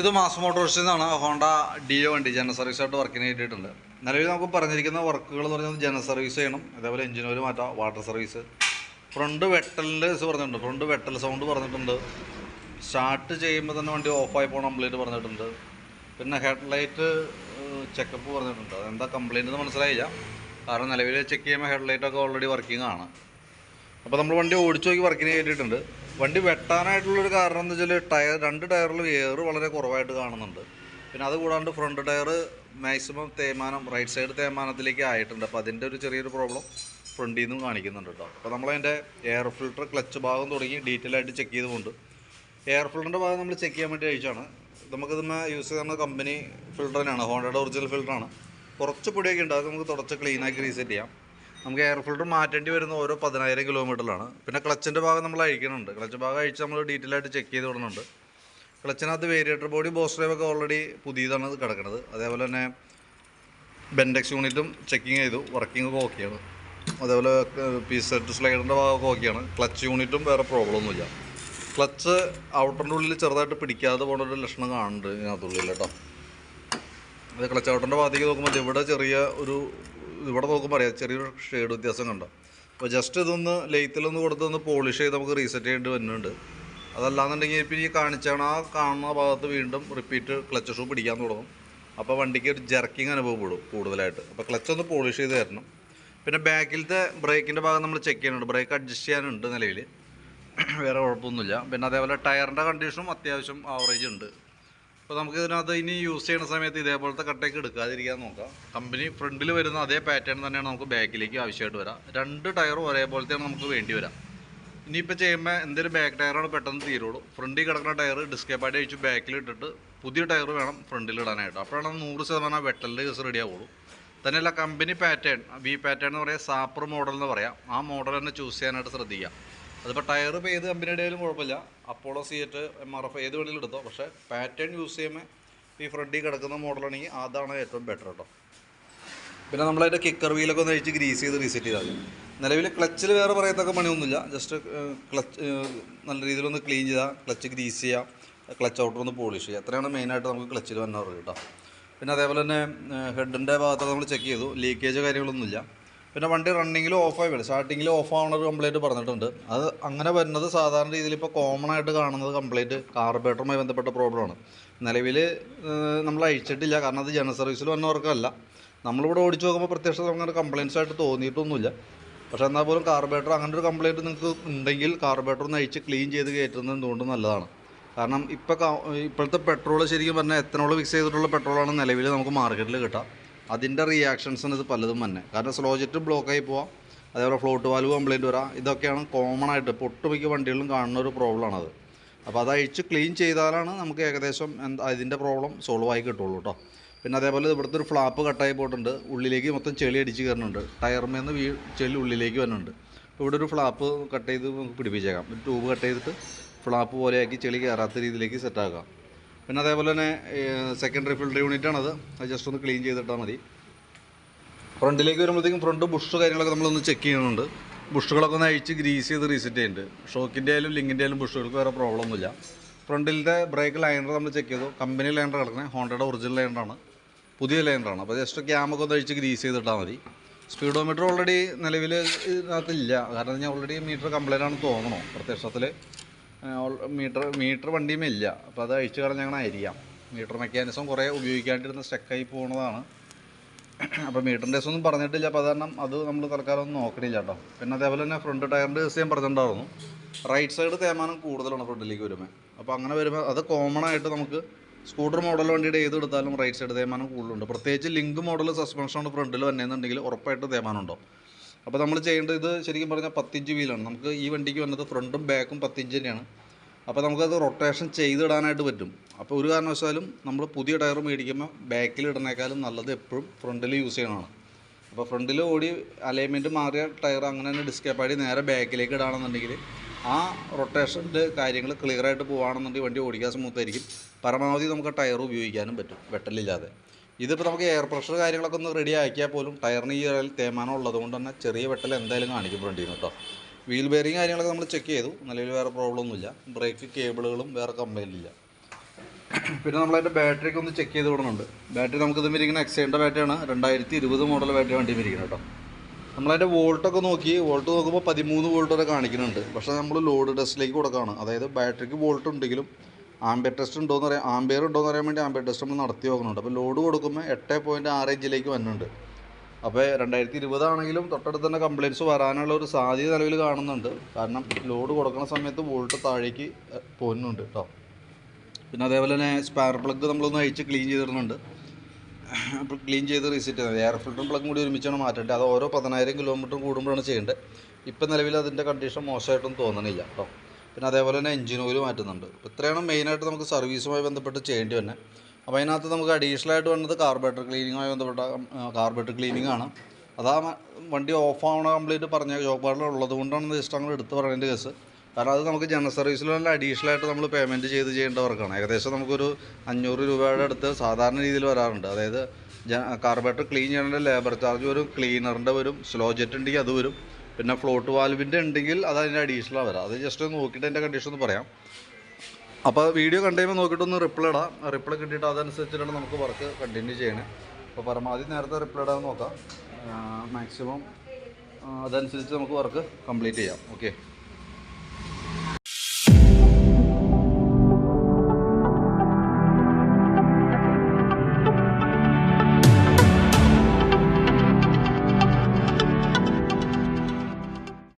ഇത് മാസ് മോട്ടോഴ്സിൽ നിന്നാണ് ഹോണ്ട ഡിയോ വണ്ടി ജനറൽ സർവീസ് ആയിട്ട് വർക്കിന് കിട്ടിയിട്ടുണ്ട്. നിലവിൽ നമുക്ക് പറഞ്ഞിരിക്കുന്ന വർക്കുകൾ എന്ന് പറഞ്ഞാൽ ജനറൽ സർവീസ് ചെയ്യണം. അതേപോലെ എഞ്ചിൻ ഓയിൽ മാറ്റാം വാട്ടർ സർവീസ് ഫ്രണ്ട് വെട്ടലിന്റെ ഇത് പറഞ്ഞിട്ടുണ്ട്. ഫ്രണ്ട് വെട്ടൽ സൗണ്ട് പറഞ്ഞിട്ടുണ്ട്. സ്റ്റാർട്ട് ചെയ്യുമ്പോൾ തന്നെ വണ്ടി ഓഫായി പോകണം കംപ്ലൈന്റ് പറഞ്ഞിട്ടുണ്ട്. പിന്നെ ഹെഡ്ലൈറ്റ് ചെക്കപ്പ് പറഞ്ഞിട്ടുണ്ട്. അതെന്താ കംപ്ലൈന്റ് എന്ന് മനസ്സിലായില്ല. കാരണം നിലവിൽ ചെക്ക് ചെയ്യുമ്പോൾ ഹെഡ്ലൈറ്റൊക്കെ ഓൾറെഡി വർക്കിംഗ് ആണ്. അപ്പോൾ നമ്മൾ വണ്ടി ഓടിച്ചു നോക്കി വർക്കിന് കയറ്റിയിട്ടുണ്ട് വണ്ടി വെട്ടാനായിട്ടുള്ളൊരു കാരണം എന്ന് വെച്ചാൽ ടയർ രണ്ട് ടയറിലും എയർ വളരെ കുറവായിട്ട് കാണുന്നുണ്ട്. പിന്നെ അത് കൂടാണ്ട് ഫ്രണ്ട് ടയർ മാക്സിമം തേമാനം റൈറ്റ് സൈഡ് തേമാനത്തിലേക്ക് ആയിട്ടുണ്ട്. അപ്പോൾ അതിന്റെ ഒരു ചെറിയൊരു പ്രോബ്ലം ഫ്രണ്ടിൽ നിന്നും കാണിക്കുന്നുണ്ട് കേട്ടോ. അപ്പോൾ നമ്മളതിന്റെ എയർ ഫിൽട്ടർ ക്ലച്ച് ഭാഗം തുടങ്ങി ഡീറ്റെയിൽ ആയിട്ട് ചെക്ക് ചെയ്തുകൊണ്ട് എയർ ഫിൽറ്ററിന്റെ ഭാഗം നമ്മൾ ചെക്ക് ചെയ്യാൻ വേണ്ടി അയച്ചാണ് നമുക്കിത് യൂസ് ചെയ്യുന്ന കമ്പനി ഫിൽറ്റർ തന്നെയാണ്. ഹോണ്ടയുടെ ഒറിജിനൽ ഫിൽറ്ററാണ് കുറച്ച് പൊടിയൊക്കെ ഉണ്ട്. അത് നമുക്ക് തുടച്ച് ക്ലീനാക്കി റീസെറ്റ് ചെയ്യാം. നമുക്ക് എയർ ഫിൽട്ടർ മാറ്റേണ്ടി വരുന്ന ഓരോ പതിനായിരം കിലോമീറ്ററിലാണ് പിന്നെ ക്ലച്ചിന്റെ ഭാഗം നമ്മൾ അഴിക്കുന്നുണ്ട്. ക്ലച്ച് ഭാഗം അഴിച്ച് നമ്മൾ ഡീറ്റെയിൽ ആയിട്ട് ചെക്ക് ചെയ്ത് വിടുന്നുണ്ട്. ക്ലച്ചിനകത്ത് വേരിയേറ്റർ ബോഡി ബോസ് ഡ്രൈവ് ഒക്കെ ഓൾറെഡി പുതിയതാണ് കിടക്കുന്നത് അതേപോലെ തന്നെ ബെൻഡെക്സ് യൂണിറ്റും ചെക്കിങ് ചെയ്തു. വർക്കിംഗ് ഒക്കെ ഓക്കെയാണ് അതേപോലെ പീസ് സെറ്റ് സ്ലൈഡറിന്റെ ഭാഗമൊക്കെ ഓക്കെയാണ് ക്ലച്ച് യൂണിറ്റും വേറെ പ്രോബ്ലം ഒന്നുമില്ല ക്ലച്ച് ഔട്ടറിന്റെ ഉള്ളിൽ ചെറുതായിട്ട് പിടിക്കാതെ പോകുന്ന ഒരു ലക്ഷണം കാണുന്നുണ്ട് ഇതിനകത്തുള്ളിൽ കേട്ടോ. അത് ക്ലച്ച് ഔട്ടറിന്റെ ഭാഗത്തേക്ക് നോക്കുമ്പോൾ ഇവിടെ ചെറിയ ഒരു ഇവിടെ നോക്കുമ്പോൾ അറിയാം ചെറിയൊരു ഷെയ്ഡ് വ്യത്യാസം കണ്ടോ? അപ്പോൾ ജസ്റ്റ് ഇതൊന്ന് ലെയ്ത്തിലൊന്ന് കൊടുത്ത് ഒന്ന് പോളിഷ് ചെയ്ത് നമുക്ക് റീസെറ്റ് ചെയ്യേണ്ടി വരുന്നുണ്ട്. അതല്ലാന്നുണ്ടെങ്കിൽ ഇപ്പം ഈ കാണിച്ചാണ് ആ കാണുന്ന ഭാഗത്ത് വീണ്ടും റിപ്പീറ്റ് ക്ലച്ച് ഷൂ പിടിക്കാൻ തുടങ്ങും. അപ്പോൾ വണ്ടിക്ക് ഒരു ജർക്കിങ് അനുഭവപ്പെടും കൂടുതലായിട്ട്. അപ്പോൾ ക്ലച്ച് ഒന്ന് പോളിഷ് ചെയ്ത് തരണം. പിന്നെ ബാക്കിലത്തെ ബ്രേക്കിന്റെ ഭാഗം നമ്മൾ ചെക്ക് ചെയ്യുന്നുണ്ട്. ബ്രേക്ക് അഡ്ജസ്റ്റ് ചെയ്യാനുണ്ട് നിലവിൽ വേറെ കുഴപ്പമൊന്നുമില്ല. പിന്നെ അതേപോലെ ടയറിന്റെ കണ്ടീഷനും അത്യാവശ്യം ആവറേജ് ഉണ്ട്. അപ്പോൾ നമുക്ക് ഇതിനകത്ത് ഇനി യൂസ് ചെയ്യുന്ന സമയത്ത് ഇതേപോലത്തെ കട്ടയൊക്കെ എടുക്കാതിരിക്കാൻ നോക്കാം. കമ്പനി ഫ്രണ്ടിൽ വരുന്ന അതേ പാറ്റേൺ തന്നെയാണ് നമുക്ക് ബാക്കിലേക്ക് ആവശ്യമായിട്ട് വരാം. രണ്ട് ടയറും ഒരേപോലത്തെയാണ് നമുക്ക് വേണ്ടി വരാം. ഇനിയിപ്പോൾ ചെയ്യുമ്പോൾ എന്തെങ്കിലും ബാക്ക് ടയറാണ് പെട്ടെന്ന് തീരുള്ളൂ. ഫ്രണ്ടിൽ കിടക്കുന്ന ടയർ ഡിസ്കേ പാഡ് അഴിച്ച് ബാക്കിൽ ഇട്ടിട്ട് പുതിയ ടയർ വേണം ഫ്രണ്ടിൽ ഇടാനായിട്ട്. അപ്പോഴാണ് നൂറ് ശതമാനം വെട്ടലിന്റെ കേസ് റെഡി ആവുള്ളൂ. തന്നെയല്ല കമ്പനി പാറ്റേൺ വി പാറ്റേൺ എന്ന് പറയാം സാപ്പർ മോഡൽ എന്ന് പറയാം. ആ മോഡൽ തന്നെ ചൂസ് ചെയ്യാനായിട്ട് ശ്രദ്ധിക്കുക. അതിപ്പോൾ ടയർ ഇപ്പോൾ ഏത് കമ്പനിയുടെ കുഴപ്പമില്ല. Apollo CEAT M R F ഏത് വേണമെങ്കിലും എടുത്തോ. പക്ഷേ പാറ്റേൺ യൂസ് ചെയ്യുമ്പോൾ ഈ ഫ്രണ്ടിൽ കിടക്കുന്ന മോഡലാണെങ്കിൽ അതാണ് ഏറ്റവും ബെറ്റർ കേട്ടോ പിന്നെ നമ്മളതിന്റെ കിക്കർ വീലൊക്കെ ഒന്ന് അഴിച്ച് ഗ്രീസ് ചെയ്ത് റീസെറ്റ് ചെയ്താൽ നിലവിൽ ക്ലച്ചിൽ വേറെ പറയത്തൊക്കെ പണിയൊന്നുമില്ല. ജസ്റ്റ് ക്ലച്ച് നല്ല രീതിയിലൊന്ന് ക്ലീൻ ചെയ്താൽ ക്ലച്ച് ഗ്രീസ് ചെയ്യുക ക്ലച്ച് ഔട്ടർ ഒന്ന് പോളിഷ് ചെയ്യുക അത്രയാണ് മെയിനായിട്ട് നമുക്ക് ക്ലച്ചിൽ വന്നവർ കേട്ടോ പിന്നെ അതേപോലെ തന്നെ ഹെഡിന്റെ ഭാഗത്തൊക്കെ നമ്മൾ ചെക്ക് ചെയ്തു. ലീക്കേജ് കാര്യങ്ങളൊന്നുമില്ല. പിന്നെ വണ്ടി റണ്ണിങ്ങിൽ ഓഫായി വരും സ്റ്റാർട്ടിങ്ങിൽ ഓഫ് ഒരു കംപ്ലൈന്റ് പറഞ്ഞിട്ടുണ്ട്. അത് അങ്ങനെ വരുന്നത് സാധാരണ രീതിയിൽ ഇപ്പോൾ കോമൺ ആയിട്ട് കാണുന്നത് കംപ്ലൈന്റ് കാർബേറ്ററുമായി ബന്ധപ്പെട്ട പ്രോബ്ലമാണ് നിലവിൽ നമ്മൾ അഴിച്ചിട്ടില്ല. കാരണം അത് ജനറൽ സർവീസിൽ വന്നവർക്കല്ല. നമ്മളിവിടെ ഓടിച്ചു നോക്കുമ്പോൾ പ്രത്യക്ഷത്തിൽ അങ്ങനെ കംപ്ലയിൻസ് ആയിട്ട് തോന്നിയിട്ടൊന്നുമില്ല. പക്ഷേ എന്നാൽ പോലും കാർബേറ്റർ അങ്ങനെ ഒരു കംപ്ലയിന്റ് നിങ്ങൾക്ക് ഉണ്ടെങ്കിൽ കാർബേറ്റർ ഒന്ന് അഴിച്ച് ക്ലീൻ ചെയ്ത് കയറ്റുന്നത് എന്തുകൊണ്ടും നല്ലതാണ്? കാരണം ഇപ്പോൾ ഇപ്പോഴത്തെ പെട്രോൾ ശരിക്കും പറഞ്ഞാൽ എത്തനോൾ മിക്സ് ചെയ്തിട്ടുള്ള പെട്രോളാണ് നിലവിൽ നമുക്ക് മാർക്കറ്റിൽ കിട്ടുക അതിന്റെ റിയാക്ഷൻസാണ് ഇത് പലതും തന്നെ കാരണം സ്ലോ ജെറ്റ് ബ്ലോക്കായി പോവാം. അതേപോലെ ഫ്ലോട്ട് വാൽവ് കംപ്ലയിന്റ് വരാം. ഇതൊക്കെയാണ് കോമൺ ആയിട്ട് ഇപ്പോൾ ഒട്ടുമിക്ക വണ്ടികളിലും കാണുന്ന ഒരു പ്രോബ്ലമാണത് അപ്പോൾ അത് അഴിച്ച് ക്ലീൻ ചെയ്താലാണ് നമുക്ക് ഏകദേശം എന്താ അതിന്റെ പ്രോബ്ലം സോൾവ് ആയി കിട്ടുള്ളൂ കേട്ടോ പിന്നെ അതേപോലെ ഇവിടുത്തെ ഒരു ഫ്ലാപ്പ് കട്ടായി പോയിട്ടുണ്ട്. ഉള്ളിലേക്ക് മൊത്തം ചെളി അടിച്ച് കയറുന്നുണ്ട്. ടയർമേന്ന് വീ ചെളി ഉള്ളിലേക്ക് വരുന്നുണ്ട്. അപ്പോൾ ഇവിടെ ഒരു ഫ്ലാപ്പ് കട്ട് ചെയ്ത് നമുക്ക് പിടിപ്പിച്ചേക്കാം. ഒരു ട്യൂബ് കട്ട് ചെയ്തിട്ട് ഫ്ലാപ്പ് പോലെയാക്കി ചെളി കയറാത്ത രീതിയിലേക്ക് സെറ്റാക്കാം പിന്നെ അതേപോലെ തന്നെ സെക്കൻഡറി യൂണിറ്റ് ആണത്. അത് ജസ്റ്റ് ഒന്ന് ക്ലീൻ ചെയ്തിട്ടാൽ മതി. ഫ്രണ്ടിലേക്ക് വരുമ്പോഴത്തേക്കും ഫ്രണ്ട് ബുഷ് കാര്യങ്ങളൊക്കെ നമ്മളൊന്ന് ചെക്ക് ചെയ്യുന്നുണ്ട്. ബുഷുകളൊക്കെ ഒന്ന് അഴിച്ച് ഗ്രീസ് ചെയ്ത് റീസെറ്റ് ചെയ്യുന്നുണ്ട്. ഷോക്കിന്റെ ആയാലും ലിങ്കിന്റെ ആയാലും ബുഷുകൾക്ക് വേറെ പ്രോബ്ലം ഒന്നുമില്ല. ഫ്രണ്ടിലത്തെ ബ്രേക്ക് ലൈനർ നമ്മൾ ചെക്ക് ചെയ്തു. കമ്പനി ലൈനർ കിടക്കുന്നത് ഹോണ്ടയുടെ ഒറിജിനൽ ലൈനറാണ് പുതിയ ലൈനറാണ് അപ്പോൾ ജസ്റ്റ് ക്യാമൊക്കെ ഒന്ന് അഴിച്ച് ഗ്രീസ് ചെയ്തിട്ടാൽ മതി. സ്പീഡോമീറ്റർ ഓൾറെഡി നിലവിൽ ഇതിനകത്തില്ല. കാരണം ഞാൻ ഓൾറെഡി മീറ്റർ കംപ്ലൈന്റ് ആണെന്ന് തോന്നണോ. പ്രത്യക്ഷത്തിൽ മീറ്റർ മീറ്റർ വണ്ടിയും ഇല്ല. അപ്പോൾ അത് അഴിച്ചു കളഞ്ഞായിരിക്കാം മീറ്റർ മെക്കാനിസം കുറേ ഉപയോഗിക്കാണ്ടിരുന്ന സ്റ്റക്കായി പോകുന്നതാണ് അപ്പോൾ മീറ്ററിന്റെ ഒന്നും പറഞ്ഞിട്ടില്ല. അപ്പോൾ കാരണം അത് നമ്മൾ തൽക്കാലം ഒന്നും നോക്കണില്ല കേട്ടോ. പിന്നെ അതേപോലെ തന്നെ ഫ്രണ്ട് ടയറിന്റെ ദിവസം ഞാൻ പറഞ്ഞിട്ടുണ്ടായിരുന്നു. റൈറ്റ് സൈഡ് തേമാനം കൂടുതലാണ് ഫ്രണ്ടിലേക്ക് വരുമ്പോൾ അപ്പോൾ അങ്ങനെ വരുമ്പോൾ അത് കോമൺ ആയിട്ട് നമുക്ക് സ്കൂട്ടർ മോഡൽ വണ്ടിയുടെ ഏത് എടുത്താലും റൈറ്റ് സൈഡ് തേമാനം കൂടുതലുണ്ട്. പ്രത്യേകിച്ച് ലിങ്ക് മോഡൽ സസ്പെൻഷനാണ് ഫ്രണ്ടിൽ വന്നതെന്നുണ്ടെങ്കിൽ ഉറപ്പായിട്ട് തേമാനം ഉണ്ടോ? അപ്പോൾ നമ്മൾ ചെയ്യേണ്ടത് ഇത് ശരിക്കും പറഞ്ഞാൽ പത്തിഞ്ച് വീലാണ്. നമുക്ക് ഈ വണ്ടിക്ക് വന്നത് ഫ്രണ്ടും ബാക്കും പത്തിഞ്ച് തന്നെയാണ്. അപ്പോൾ നമുക്കത് റൊട്ടേഷൻ ചെയ്തിടാനായിട്ട് പറ്റും. അപ്പോൾ ഒരു കാരണവശാലും നമ്മൾ പുതിയ ടയർ മേടിക്കുമ്പോൾ ബാക്കിൽ ഇടുന്നേക്കാളും നല്ലത് എപ്പോഴും ഫ്രണ്ടിൽ യൂസ് ചെയ്യണമാണ് അപ്പോൾ ഫ്രണ്ടിൽ ഓടി അലൈൻമെന്റ് മാറിയ ടയർ അങ്ങനെ തന്നെ ഡിസ്കേപ്പായി നേരെ ബാക്കിലേക്ക് ഇടാണെന്നുണ്ടെങ്കിൽ ആ റൊട്ടേഷന്റെ കാര്യങ്ങൾ ക്ലിയർ ആയിട്ട് പോകുകയാണെന്നുണ്ടെങ്കിൽ വണ്ടി ഓടിക്കാൻ സ്മൂത്തായിരിക്കും പരമാവധി നമുക്ക് ടയർ ഉപയോഗിക്കാനും പറ്റും വെട്ടലില്ലാതെ. ഇതിപ്പോൾ നമുക്ക് എയർ പ്രഷർ കാര്യങ്ങളൊക്കെ ഒന്ന് റെഡി ആക്കിയാൽ പോലും ടയറിന് ഈ തേമാനം ഉള്ളത് കൊണ്ട് തന്നെ ചെറിയ വെട്ടൽ എന്തായാലും കാണിക്കും ഫ്രണ്ടിൽ നിന്ന് കേട്ടോ വീൽ ബെയറിങ് കാര്യങ്ങളൊക്കെ നമ്മൾ ചെക്ക് ചെയ്തു. നിലവിൽ വേറെ പ്രോബ്ലം ഒന്നുമില്ല. ബ്രേക്ക് കേബിളുകളും വേറെ കംപ്ലൈന്റ് ഇല്ല പിന്നെ നമ്മളതിന്റെ ബാറ്ററിക്ക് ഒന്ന് ചെക്ക് ചെയ്ത് വിടുന്നുണ്ട് ബാറ്ററി നമുക്ക് ഇത് ഇരിക്കുന്ന എക്സൈന്റെ ബാറ്ററിയാണ് രണ്ടായിരത്തി ഇരുപത് മോഡൽ ബാറ്ററി വണ്ടി ഇരിക്കുന്നത് കേട്ടോ നമ്മളതിന്റെ വോൾട്ടൊക്കെ നോക്കി. വോൾട്ട് നോക്കുമ്പോൾ പതിമൂന്ന് വോൾട്ട് വരെ കാണിക്കുന്നുണ്ട്. പക്ഷേ നമ്മൾ ലോഡ് ടെസ്റ്റിലേക്ക് കൊടുക്കുകയാണ് അതായത് ബാറ്ററിക്ക് വോൾട്ട് ഉണ്ടെങ്കിലും ആംബിയർ ടെസ്റ്റ് ഉണ്ടോയെന്ന് പറയാം ആംബിയർ ഉണ്ടോയെന്ന് പറയാൻ വേണ്ടി ആംബിയർ ടെസ്റ്റ് നമ്മൾ നടത്തി നോക്കുന്നുണ്ട്. അപ്പോൾ ലോഡ് കൊടുക്കുമ്പോൾ എട്ട് പോയിന്റ് ആറ് ഇഞ്ചിലേക്ക് വന്നിട്ടുണ്ട്. അപ്പോൾ രണ്ടായിരത്തി ഇരുപതാണെങ്കിലും തൊട്ടടുത്ത് തന്നെ കംപ്ലയിന്റ്സ് വരാനുള്ള ഒരു സാധ്യത നിലവിൽ കാണുന്നുണ്ട്. കാരണം ലോഡ് കൊടുക്കുന്ന സമയത്ത് വോൾട്ട് താഴേക്ക് പോകുന്നുണ്ട് കേട്ടോ പിന്നെ അതേപോലെ തന്നെ സ്പയർ പ്ലഗ് നമ്മളൊന്ന് അഴിച്ച് ക്ലീൻ ചെയ്തിടുന്നുണ്ട്. അപ്പോൾ ക്ലീൻ ചെയ്ത് റീസെറ്റ് ചെയ്യുന്നത് എയർ ഫിൽറ്ററും പ്ലഗും കൂടി ഒരുമിച്ചാണ് മാറ്റേണ്ടത്. അത് ഓരോ പതിനായിരം കിലോമീറ്റർ കൂടുമ്പോഴാണ് ചെയ്യേണ്ടത്. ഇപ്പം നിലവിൽ അതിന്റെ കണ്ടീഷൻ മോശമായിട്ടൊന്നും തോന്നണില്ല കേട്ടോ പിന്നെ അതേപോലെ തന്നെ എഞ്ചിൻ ഓയിൽ മാറ്റുന്നുണ്ട്. ഇത്രയാണ് മെയിനായിട്ട് നമുക്ക് സർവീസുമായി ബന്ധപ്പെട്ട് ചെയ്യേണ്ടി വന്നെ. അപ്പോൾ അതിനകത്ത് നമുക്ക് അഡീഷണൽ ആയിട്ട് വന്നത് കാർബറേറ്റർ ക്ലീനിങ്ങുമായി ബന്ധപ്പെട്ട കാർബറേറ്റർ ക്ലീനിങ് ആണ്. അതാ വണ്ടി ഓഫ് ആവണ കംപ്ലീറ്റ് പറഞ്ഞ ജോബ് കാർഡിൽ ഉള്ളത് കൊണ്ടാണ് ജസ്റ്റ് അങ്ങനെ എടുത്ത് പറയേണ്ട കേസ്. കാരണം അത് നമുക്ക് ജനറൽ സർവീസിൽ തന്നെ അഡീഷണൽ ആയിട്ട് നമ്മൾ പേയ്മെന്റ് ചെയ്ത് ചെയ്യേണ്ട വർക്കാണ് ഏകദേശം നമുക്കൊരു അഞ്ഞൂറ് രൂപയുടെ അടുത്ത് സാധാരണ രീതിയിൽ വരാറുണ്ട്. അതായത് കാർബറേറ്റർ ക്ലീൻ ചെയ്യേണ്ട ലേബർ ചാർജ് വരും ക്ലീനറിന്റെ വരും സ്ലോ ജെറ്റ് ഉണ്ടെങ്കിൽ അത് വരും. പിന്നെ ഫ്ലോട്ട് വാൽവിന്റെ ഉണ്ടെങ്കിൽ അത് അതിന്റെ അഡീഷണലാണ് വരാം. അത് ജസ്റ്റ് ഒന്ന് നോക്കിയിട്ട് അതിന്റെ കണ്ടീഷൻ ഒന്ന് പറയാം. അപ്പോൾ വീഡിയോ കണ്ടുകഴിയുമ്പോൾ നോക്കിയിട്ടൊന്ന് റിപ്ലൈ ഇടാം. റിപ്ലൈ കിട്ടിയിട്ട് അതനുസരിച്ചിട്ടാണ് നമുക്ക് വർക്ക് കണ്ടിന്യൂ ചെയ്യണേ. അപ്പോൾ പരമാവധി നേരത്തെ റിപ്ലൈ ഇടാൻ നോക്കാം. മാക്സിമം അതനുസരിച്ച് നമുക്ക് വർക്ക് കംപ്ലീറ്റ് ചെയ്യാം. ഓക്കെ